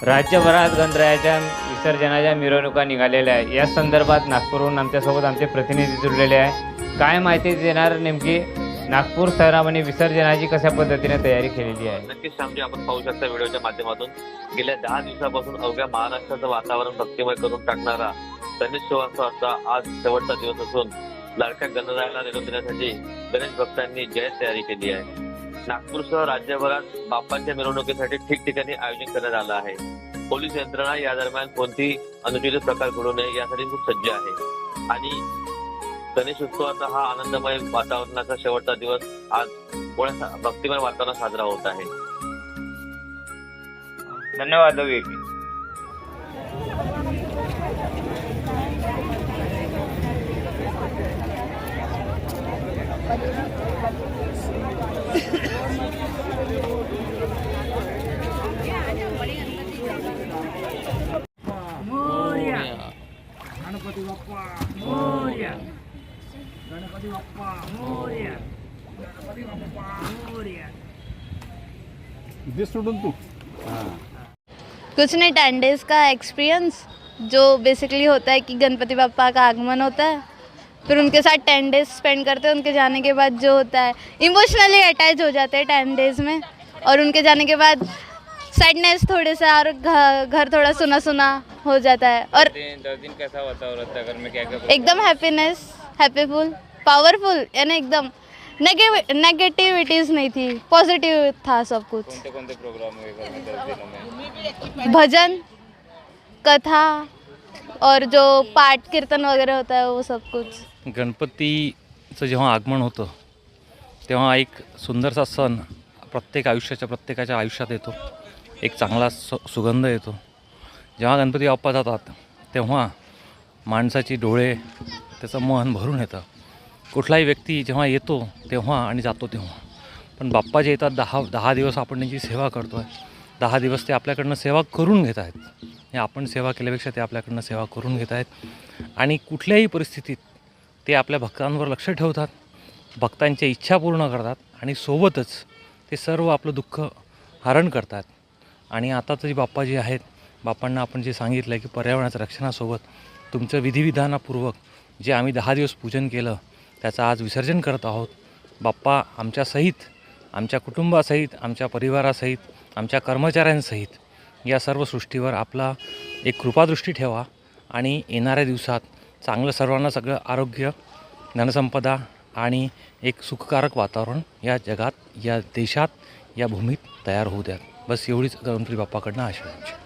राज्यभरात गणरायाच्या विसर्जनाच्या मिरवणुका निघालेल्या आहे या संदर्भात नागपूरहून आमच्यासोबत आमचे प्रतिनिधी जुडलेले आहे काय माहिती देणार नेमकी? नागपूर शहरामध्ये विसर्जनाची कशा पद्धतीने तयारी केलेली आहे? नक्कीच श्यामजी आपण पाहू शकता व्हिडिओच्या माध्यमातून. गेल्या दहा दिवसापासून अवघ्या महाराष्ट्राचं वातावरण भक्तिमय करून टाकणारा गणेश सोहळा आज शेवटचा दिवस असून लाडक्या गणरायाला निरोप देण्यासाठी गणेश भक्तांनी जय तयारी केली आहे. नागपूरसह राज्यभरात बाप्पांच्या मिरवणुकीसाठी ठिकठिकाणी आयोजन करण्यात आलं आहे. पोलीस यंत्रणा या दरम्यान कोणतीही अनुचित प्रकार घडू नये यासाठी खूप सज्ज आहे. आणि गणेश उत्सवाचा हा आनंदमय वातावरणाचा शेवटचा दिवस आज थोड्या भक्तिमय वातावरण साजरा होत आहे. धन्यवाद Thank you. गणपती बाप्पा मोर्या गणपती बाप्पा मोर्या दे सोडून तू कुछ नहीं टेन डेज़ का एक्सपीरियंस जो बेसिकली होता है कि गणपति बप्पा का आगमन होता है। फिर उनके साथ टेन डेज़ स्पेंड करते हैं उनके जाने के बाद जो होता है इमोशनली अटैच हो जाते हैं टेन डेज़ में। और उनके जाने के बाद सैडनेस थोड़े सा और घर थोड़ा सुना सुना हो जाता है। और दस दिन कैसा वातावरण है घर में? क्या क्या एकदम हैप्पीनेस हैप्पीफुल पावरफुल यानी एकदम नेगेटिविटीज़ नहीं थी पॉजिटिव था सब कुछ। कोणते कोणते प्रोग्राम हुए घर में दस दिनों में भजन कथा और जो पाठ कीर्तन वगैरह होता है वो सब कुछ। गणपतीचं जेव्हा आगमन होतं तेव्हा एक सुंदरसा सण प्रत्येक आयुष्याच्या प्रत्येकाच्या आयुष्यात येतो. एक चांगला सु सुगंध येतो. जेव्हा गणपती बाप्पा जातात तेव्हा माणसाची डोळे त्याचं मन भरून येतं. कुठलाही व्यक्ती जेव्हा येतो तेव्हा आणि जातो तेव्हा. पण बाप्पा जे येतात दहा दहा दिवस आपण त्यांची सेवा करतो आहे दहा दिवस ते आपल्याकडनं सेवा करून घेत आहेत. हे आपण सेवा केल्यापेक्षा ते आपल्याकडनं सेवा करून घेत आहेत. आणि कुठल्याही परिस्थितीत ते आपल्या भक्तांवर लक्ष ठेवतात भक्तांच्या इच्छा पूर्ण करतात आणि सोबतच ते सर्व आपलं दुःख हरण करतात. आणि आता तरी बाप्पा जे आहेत बाप्पांना आपण जे सांगितलं आहे की पर्यावरणाच्या रक्षणासोबत तुमचं विधिविधानापूर्वक जे आम्ही दहा दिवस पूजन केलं त्याचं आज विसर्जन करत आहोत. बाप्पा आमच्यासहित आमच्या कुटुंबासहित आमच्या परिवारासहित आमच्या कर्मचाऱ्यांसहित या सर्व सृष्टीवर आपला एक कृपादृष्टी ठेवा आणि येणाऱ्या दिवसात चांगलं सर्वांना सगळं आरोग्य धनसंपदा आणि एक सुखकारक वातावरण या जगात या देशात या भूमीत तयार होऊ द्यात. बस एवढीच गणपती बाप्पाकडनं आशीर्वाद.